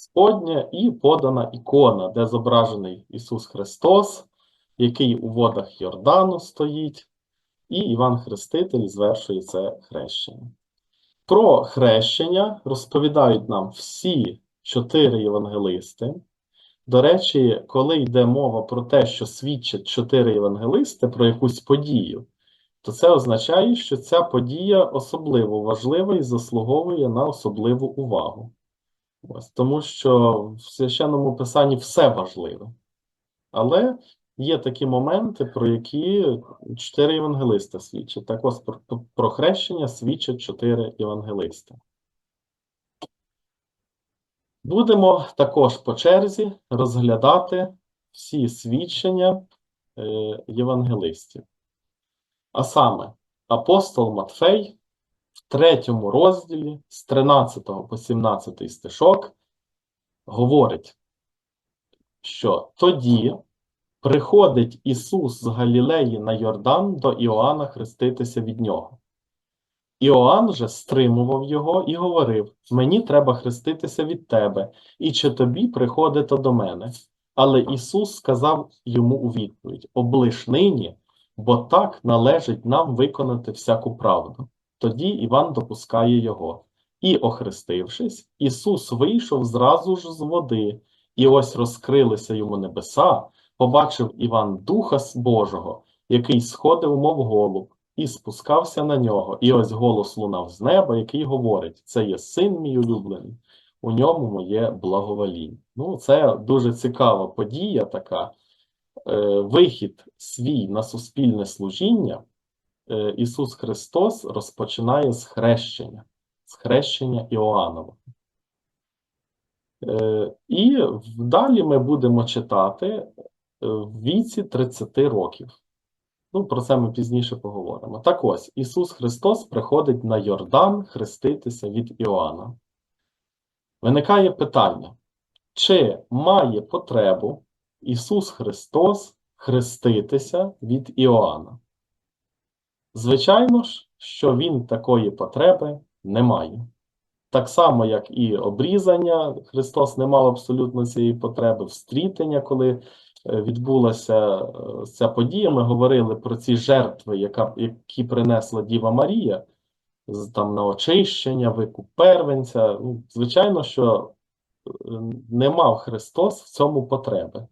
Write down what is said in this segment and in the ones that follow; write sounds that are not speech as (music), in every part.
Господнє і подана ікона, де зображений Ісус Христос, який у водах Йордану стоїть, і Іван Хреститель звершує це хрещення. Про хрещення розповідають нам всі чотири євангелисти. До речі, коли йде мова про те, що свідчать чотири євангелисти про якусь подію, то це означає, що ця подія особливо важлива і заслуговує на особливу увагу. Ось, тому що в священному писанні все важливе. Але є такі моменти, про які чотири євангелиста свідчать. Так ось про, хрещення свідчать чотири євангелисти. Будемо також по черзі розглядати всі свідчення е, євангелистів. А саме, апостол Матфей в третьому розділі з 13 по 17 стишок говорить, що тоді приходить Ісус з Галілеї на Йордан до Іоанна хреститися від нього. Іоанн же стримував його і говорив: Мені треба хреститися від тебе, і чи тобі приходити до мене? Але Ісус сказав йому у відповідь: Облиш нині, бо так належить нам виконати всяку правду. Тоді Іван допускає його. І, охрестившись, Ісус вийшов зразу ж з води, і ось розкрилися йому небеса, побачив Іван Духа Божого, який сходив, мов голуб, і спускався на нього. І ось голос лунав з неба, який говорить: Це є син мій улюблений, у ньому моє благовоління. Ну, це дуже цікава подія, така е, вихід свій на суспільне служіння. Е, Ісус Христос розпочинає з хрещення, з хрещення Іоаннова. Е, І далі ми будемо читати е, в віці 30 років. Ну, про це ми пізніше поговоримо. Так ось, Ісус Христос приходить на Йордан хреститися від Іоанна. Виникає питання, чи має потребу Ісус Христос хреститися від Іоанна? Звичайно ж, що Він такої потреби не має. Так само, як і обрізання, Христос не мав абсолютно цієї потреби, встрітення, коли е, відбулася е, ця подія, ми говорили про ці жертви, яка, які принесла Діва Марія, там на очищення, викуп первенця. Ну, Звичайно, що е, не мав Христос в цьому потреби.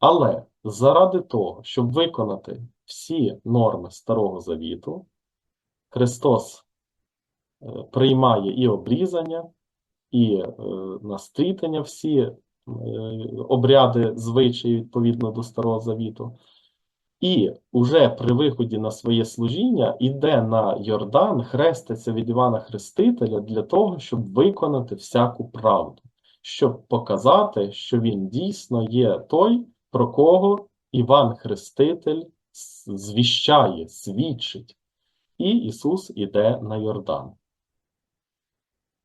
Але заради того, щоб виконати всі норми Старого Завіту, Христос Е, приймає і обрізання, і е, настрітення, всі е, обряди звичаї відповідно до Старого Завіту. І уже при виході на своє служіння іде на Йордан, хреститься від Івана Хрестителя для того, щоб виконати всяку правду, щоб показати, що він дійсно є той, про кого Іван Хреститель звіщає, свідчить. І Ісус іде на Йордан.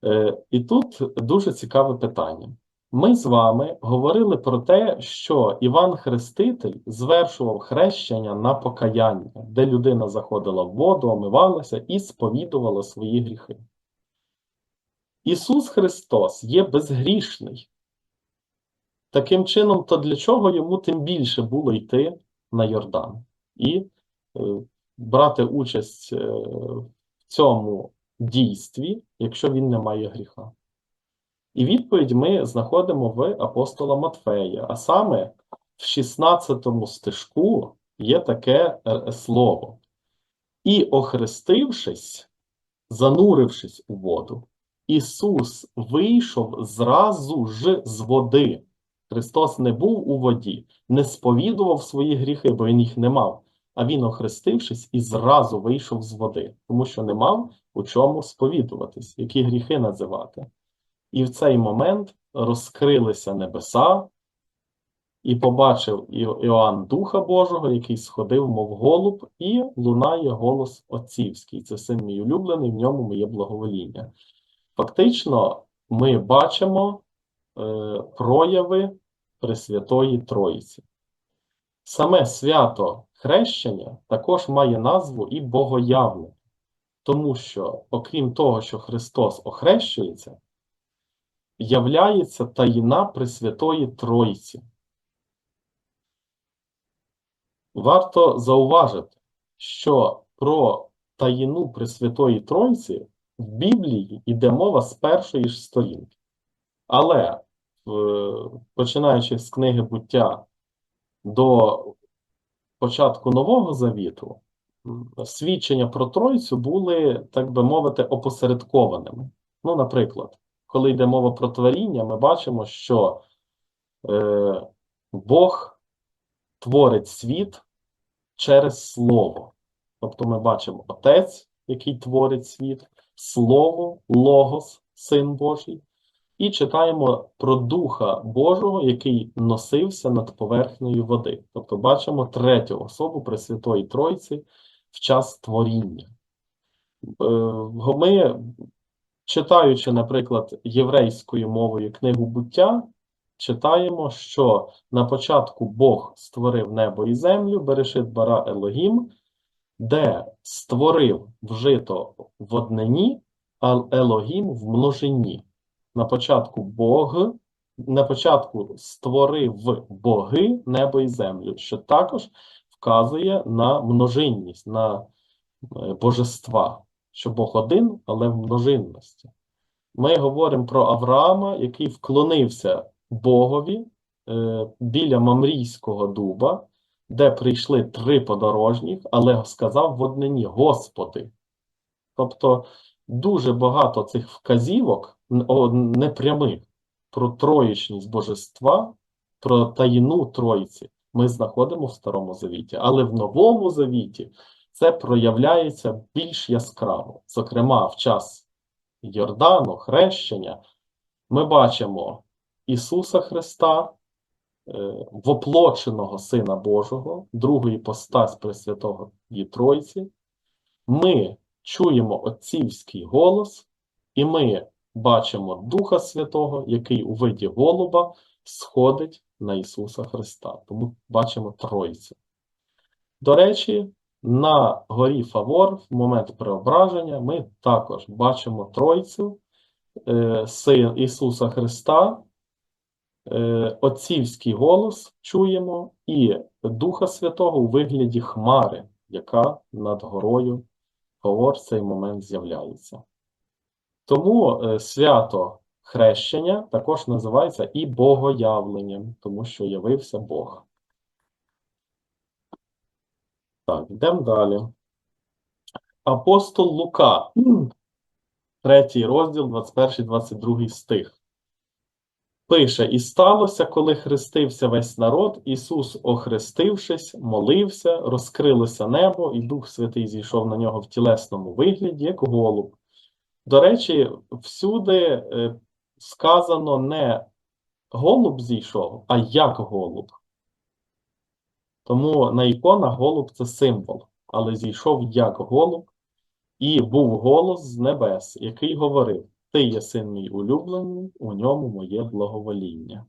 Е, і тут дуже цікаве питання. Ми з вами говорили про те, що Іван Хреститель звершував хрещення на покаяння, де людина заходила в воду, омивалася і сповідувала свої гріхи. Ісус Христос є безгрішний. Таким чином, то для чого йому тим більше було йти на Йордан і е, брати участь е, в цьому дійстві, якщо він не має гріха? І відповідь ми знаходимо в апостола Матфея, а саме в 16 стежку є таке е, слово. І, охрестившись, занурившись у воду, Ісус вийшов зразу ж з води. Христос не був у воді, не сповідував свої гріхи, бо Він їх не мав. А він, охрестившись, і зразу вийшов з води, тому що не мав у чому сповідуватись, які гріхи називати. І в цей момент розкрилися небеса, і побачив Іоанн Духа Божого, який сходив, мов голуб, і лунає голос Отцівський. Це син мій улюблений, в ньому моє благовоління. Фактично, ми бачимо е, прояви Пресвятої Троїці. Саме свято хрещення також має назву і богоявлення. Тому що, окрім того, що Христос охрещується, являється таїна Пресвятої Тройці. Варто зауважити, що про таїну Пресвятої Тройці в Біблії йде мова з першої ж сторінки. Але, починаючи з книги буття до початку Нового Завіту, свідчення про Тройцю були, так би мовити, опосередкованими. Ну, наприклад, коли йде мова про творіння, ми бачимо, що е, Бог творить світ через Слово. Тобто ми бачимо Отець, який творить світ, Слово, Логос, Син Божий, і читаємо про Духа Божого, який носився над поверхнею води. Тобто бачимо третю особу Пресвятої Тройці в час творіння. Е, Ми, читаючи, наприклад, єврейською мовою книгу буття, читаємо, що на початку Бог створив небо і землю, Берешит бара Елогім, де створив вжито в однині, а Елогім в множині. На початку Бог, на початку створив боги небо і землю, що також вказує на множинність, на е, божества, що Бог один, але в множинності. Ми говоримо про Авраама, який вклонився Богові е, біля Мамрійського дуба, де прийшли три подорожніх, але сказав в однині Господи. Тобто дуже багато цих вказівок непрямих про троєчність божества, про таїну Тройці ми знаходимо в Старому Завіті. Але в Новому Завіті це проявляється більш яскраво. Зокрема, в час Йордану, хрещення, ми бачимо Ісуса Христа, е, воплоченого Сина Божого, другої постась Пресвятого Тройці. Ми чуємо отцівський голос, і ми бачимо Духа Святого, який у виді голуба сходить на Ісуса Христа. Тому бачимо Тройцю. До речі, на горі Фавор, в момент преображення, ми також бачимо Тройцю, е, Син Ісуса Христа, е, отцівський голос чуємо, і Духа Святого у вигляді хмари, яка над горою Фавор в цей момент з'являється. Тому е, свято хрещення також називається і богоявленням, тому що явився Бог. Так, йдемо далі. Апостол Лука, (clears throat) третій розділ, 21-22 стих. Пише: І сталося, коли хрестився весь народ, Ісус, охрестившись, молився, розкрилося небо, і Дух Святий зійшов на нього в тілесному вигляді, як голуб. До речі, всюди е, сказано не голуб зійшов, а як голуб. Тому на іконах голуб це символ, але зійшов як голуб, і був голос з небес, який говорив: Ти є син мій улюблений, у ньому моє благовоління.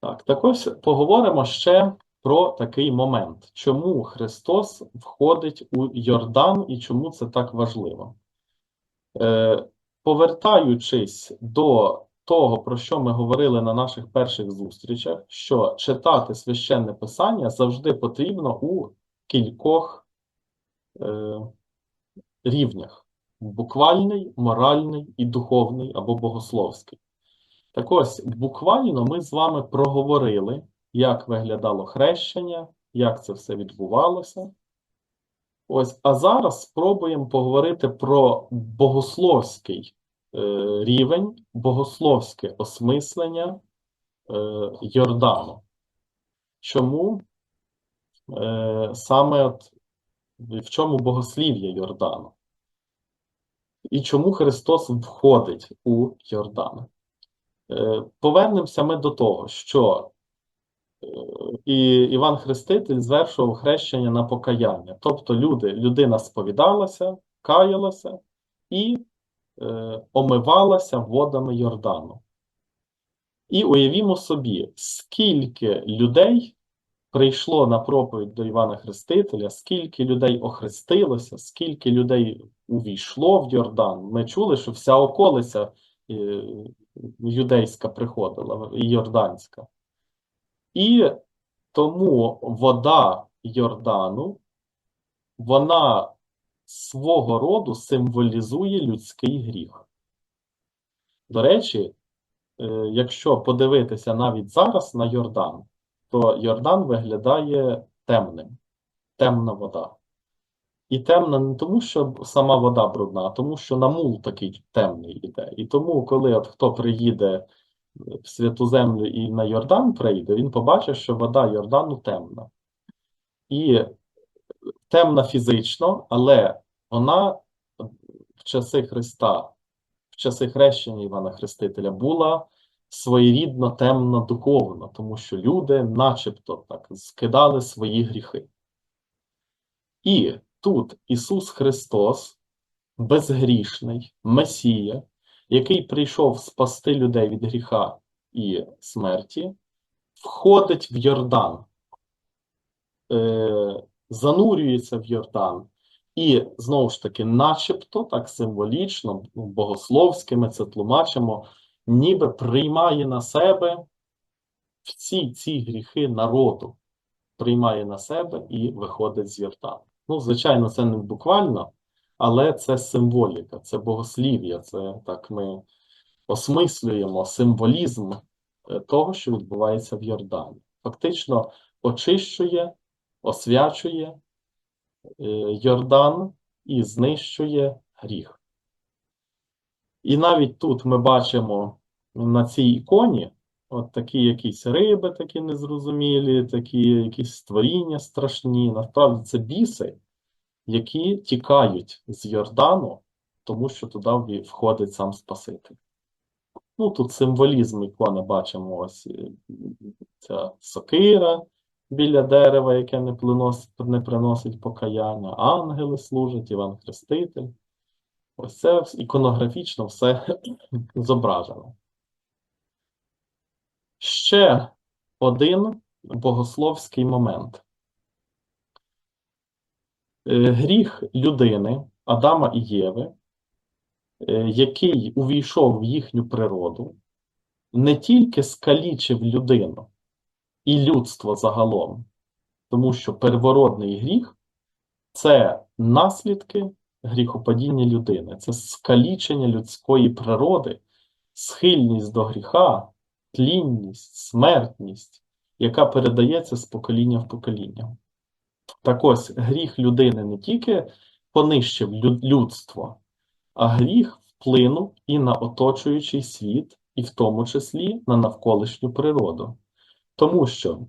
Так, так ось поговоримо ще про такий момент. Чому Христос входить у Йордан і чому це так важливо? Е, повертаючись до того, про що ми говорили на наших перших зустрічах, що читати священне писання завжди потрібно у кількох е, рівнях: буквальний, моральний і духовний або богословський. Так ось, буквально ми з вами проговорили, як виглядало хрещення, як це все відбувалося. Ось, а зараз спробуємо поговорити про богословський е, рівень, богословське осмислення е, Йордану. Чому е, саме от, в чому богослів'я Йордану? І чому Христос входить у Йордан? Е, Повернемося ми до того, що і Іван Хреститель звершував хрещення на покаяння. Тобто люди, людина сповідалася, каялася і е, омивалася водами Йордану. І уявімо собі, скільки людей прийшло на проповідь до Івана Хрестителя, скільки людей охрестилося, скільки людей увійшло в Йордан. Ми чули, що вся околиця е, юдейська приходила, і Йорданська. І тому вода Йордану, вона свого роду символізує людський гріх. До речі, е, якщо подивитися навіть зараз на Йордан, то Йордан виглядає темним, темна вода. І темна не тому, що сама вода брудна, а тому, що намул такий темний іде. І тому, коли от хто приїде в Святу Землю і на Йордан прийде, він побачить, що вода Йордану темна. І темна фізично, але вона в часи Христа, в часи хрещення Івана Хрестителя була своєрідно темна духовно, тому що люди начебто так скидали свої гріхи. І тут Ісус Христос, безгрішний, Месія, який прийшов спасти людей від гріха і смерті, входить в Йордан, е, занурюється в Йордан. І знову ж таки, начебто, так символічно, ну, богословськи ми це тлумачимо, ніби приймає на себе всі ці гріхи народу, приймає на себе і виходить з Йордану. Ну, звичайно, це не буквально, але це символіка, це богослів'я, це так ми осмислюємо символізм е, того, що відбувається в Йордані. Фактично очищує, освячує е, Йордан і знищує гріх. І навіть тут ми бачимо на цій іконі от такі якісь риби, такі незрозумілі, такі якісь створіння страшні. Насправді це біси, які тікають з Йордану, тому що туди входить сам Спаситель. Ну, тут символізм ікони бачимо ось е, ця сокира біля дерева, яке не приносить, не приносить покаяння, ангели служать, Іван Хреститель. Ось це іконографічно все (clears throat) зображено. Ще один богословський момент. Е, Гріх людини, Адама і Єви, е, який увійшов в їхню природу, не тільки скалічив людину і людство загалом, тому що первородний гріх це наслідки гріхопадіння людини, це скалічення людської природи, схильність до гріха, тлінність, смертність, яка передається з покоління в покоління. Так ось гріх людини не тільки понищив людство, а гріх вплинув і на оточуючий світ, і в тому числі на навколишню природу. Тому що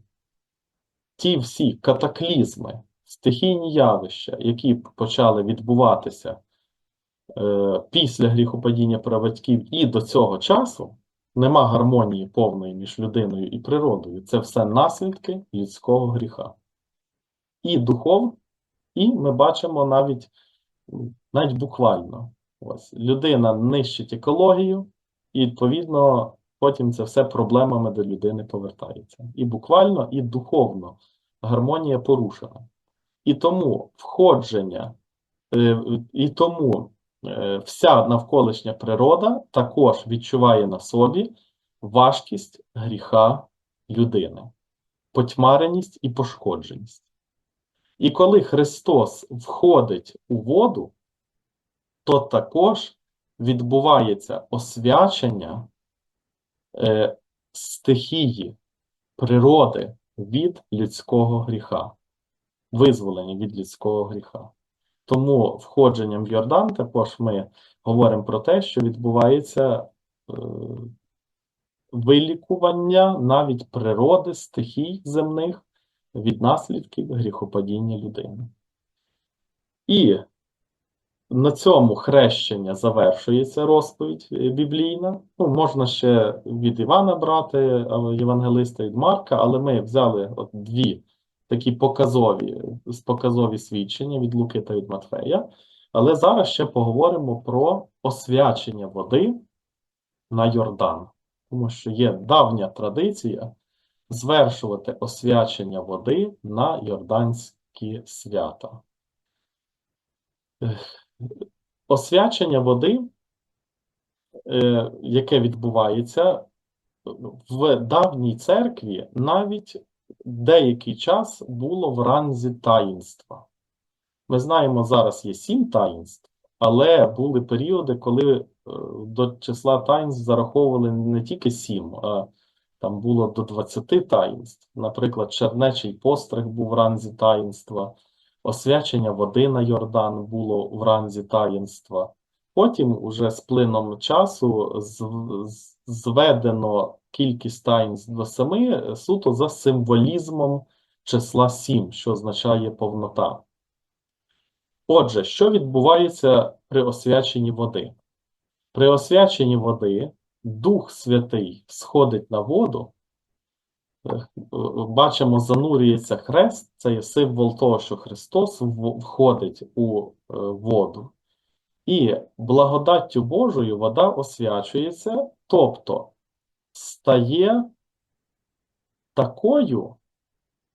ті всі катаклізми, стихійні явища, які почали відбуватися е, після гріхопадіння праведьків і до цього часу, нема гармонії повної між людиною і природою. Це все наслідки людського гріха. І духовно, і ми бачимо навіть навіть буквально. Ось людина нищить екологію, і, відповідно, потім це все проблемами до людини повертається. І буквально, і духовно гармонія порушена. І тому входження, е, і тому е, вся навколишня природа також відчуває на собі важкість гріха людини, потьмареність і пошкодженість. І коли Христос входить у воду, то також відбувається освячення е, стихії природи від людського гріха, визволення від людського гріха. Тому входженням в Йордан також ми говоримо про те, що відбувається е, вилікування навіть природи, стихій земних від наслідків гріхопадіння людини. І на цьому хрещення завершується розповідь е, біблійна. Ну, можна ще від Івана брати, Євангелиста від Марка, але ми взяли от дві такі показові показові свідчення від Луки та від Матфея. Але зараз ще поговоримо про освячення води на Йордан, тому що є давня традиція звершувати освячення води на Йорданські свята. Освячення води, е, яке відбувається в давній церкві, навіть деякий час було в ранзі таїнства. Ми знаємо, зараз є сім таїнств, але були періоди, коли е, до числа таїнств зараховували не тільки сім, а там було до 20 таїнств. Наприклад, чернечий постриг був в ранзі таїнства, освячення води на Йордан було в ранзі таїнства. Потім, уже з плином часу, зведено кількість таїнств до семи суто за символізмом числа сім, що означає повнота. Отже, що відбувається при освяченні води? При освяченні води Дух Святий сходить на воду. Е, е, Бачимо, занурюється хрест, це є символ того, що Христос входить у е, воду. І благодаттю Божою вода освячується, тобто стає такою,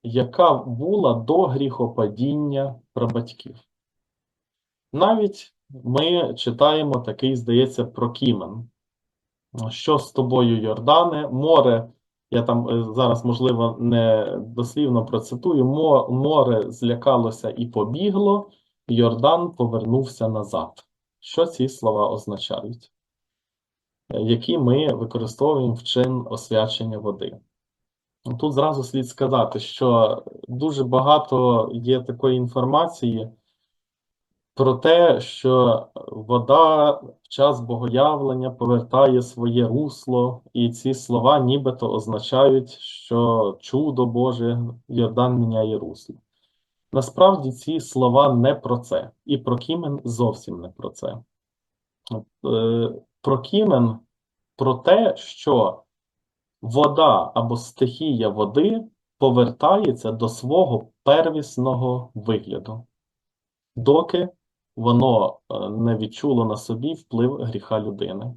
яка була до гріхопадіння прабатьків. Навіть ми читаємо такий, здається, прокімен. Що з тобою, Йордане? Море, я там е, зараз, можливо, не дослівно процитую, море злякалося і побігло, Йордан повернувся назад. Що ці слова означають? Е, Які ми використовуємо в чин освячення води? Ну, Тут зразу слід сказати, що дуже багато є такої інформації про те, що вода в час богоявлення повертає своє русло, і ці слова нібито означають, що чудо Боже, Йордан міняє русло. Насправді ці слова не про це, і Прокімен зовсім не про це. Е, Прокімен про те, що вода або стихія води повертається до свого первісного вигляду, доки воно е, не відчуло на собі вплив гріха людини.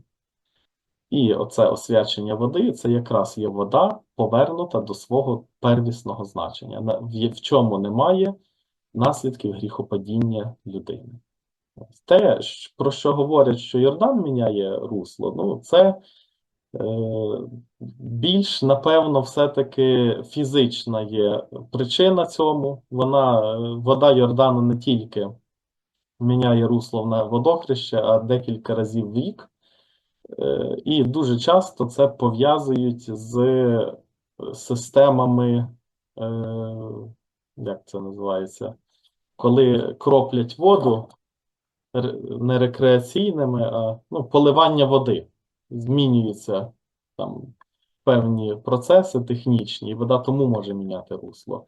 І оце освячення води це якраз є вода, повернута до свого первісного значення, в чому немає наслідків гріхопадіння людини. Те, про що говорять, що Йордан міняє русло, ну це е, більш, напевно, все-таки фізична є причина цьому. Вона, е, вода Йордану не тільки міняє русло на водохреще, а декілька разів в рік. Е, І дуже часто це пов'язують з е, системами, е, як це називається, коли кроплять воду не рекреаційними, а ну, поливання води. Змінюються там певні процеси технічні, і вода тому може міняти русло.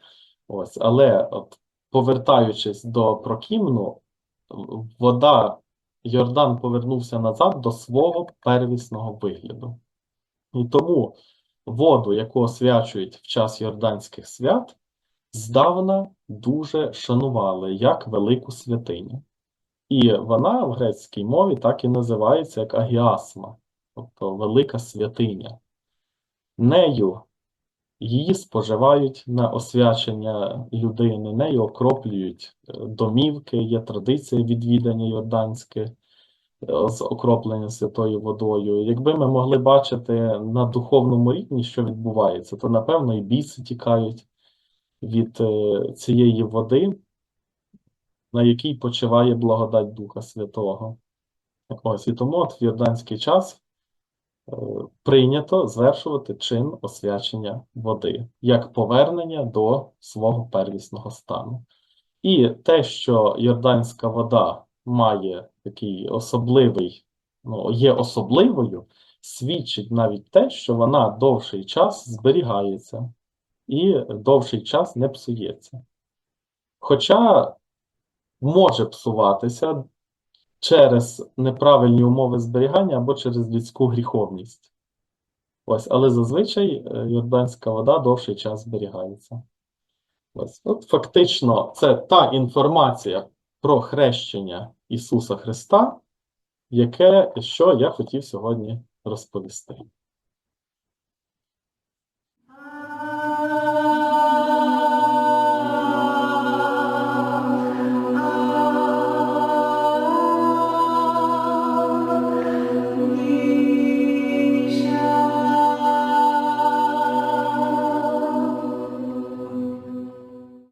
Ось, але от, повертаючись до Прокімну, вода Йордан повернувся назад до свого первісного вигляду. І тому воду, яку освячують в час йорданських свят, здавна дуже шанували як велику святиню. І вона в грецькій мові так і називається як агіасма, тобто велика святиня. Нею її споживають на освячення людини, нею окроплюють е, домівки, є традиція відвідання Йорданське з окроплення святою водою. Якби ми могли бачити на духовному рівні, що відбувається, то напевно і біси тікають від е, цієї води, на якій почиває благодать Духа Святого. Ось і тому от в Йорданський час прийнято звершувати чин освячення води як повернення до свого первісного стану. І те, що йорданська вода має такий особливий, ну, є особливою, свідчить навіть те, що вона довший час зберігається і довший час не псується. Хоча може псуватися через неправильні умови зберігання або через людську гріховність. Ось, але зазвичай е, йорданська вода довший час зберігається. Ось, от фактично, це та інформація про хрещення Ісуса Христа, яке, що я хотів сьогодні розповісти.